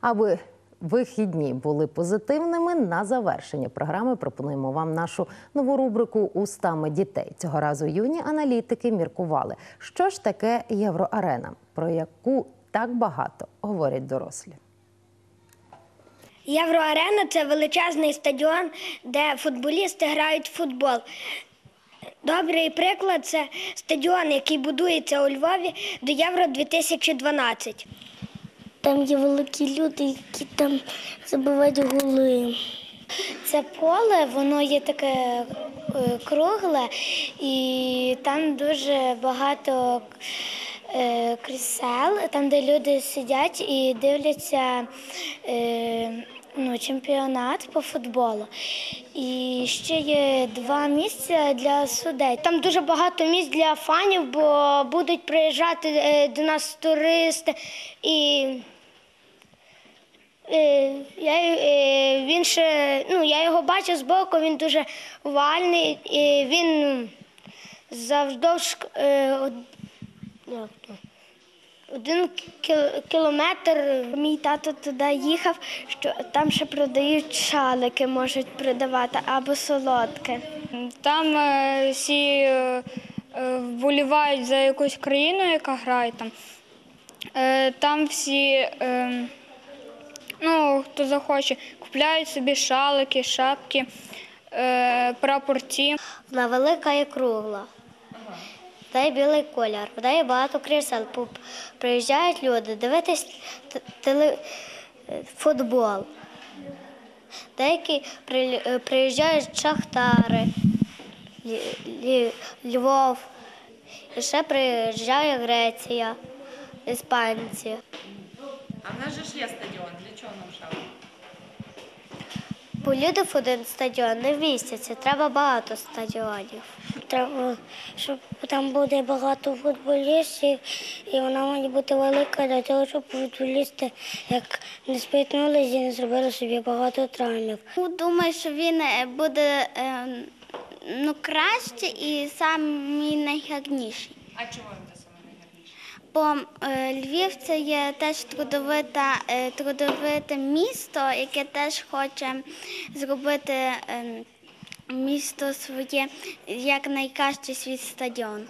Аби вихідні були позитивними, на завершення програми пропонуємо вам нашу нову рубрику Устами дітей. Цього разу юні аналітики міркували, що ж таке Євроарена, про яку так багато говорять дорослі. Євроарена це величезний стадіон, де футболісти грають в футбол. Добрий приклад це стадіон, який будується у Львові до Євро 2012. Там є великі люди, які там забивають голи. Це поле, воно є таке е, кругле, і там дуже багато е, крісел, там, де люди сидять і дивляться е, ну, чемпіонат по футболу. І ще є два місця для судей. Там дуже багато місць для фанів, бо будуть приїжджати до нас туристи і. Е, Я, е, він ще, ну, я його бачив збоку, він дуже вальний, і він завдовж е, один кілометр. Мій тато туди їхав, що там ще продають шалики, можуть продавати або солодке. Там всі вболівають за якусь країну, яка грає там. Там всі, е, ну, хто захоче, купляють собі шалики, шапки, е, прапорці. Вона велика і кругла. Та й білий колір, вона є багато крісел. Приїжджають люди дивитись теле... е, футбол. Деякі е, приїжджають шахтари, Львов. І ще приїжджає Греція, іспанці. А в нас же ж є стадіон. Для чого нам шалик? Бо люди в один стадіон не вмістяться, треба багато стадіонів. Треба, щоб там буде багато футболістів, і вона має бути велика для того, щоб футболісти як не спітнулися і не зробили собі багато травмів. Ну, Думаю, що він е, буде е, ну, краще і самий найгарніший. А чого він? Бо е, Львів це є теж трудовита, е, трудовите місто, яке теж хоче зробити е, місто своє як найкращий свій стадіон.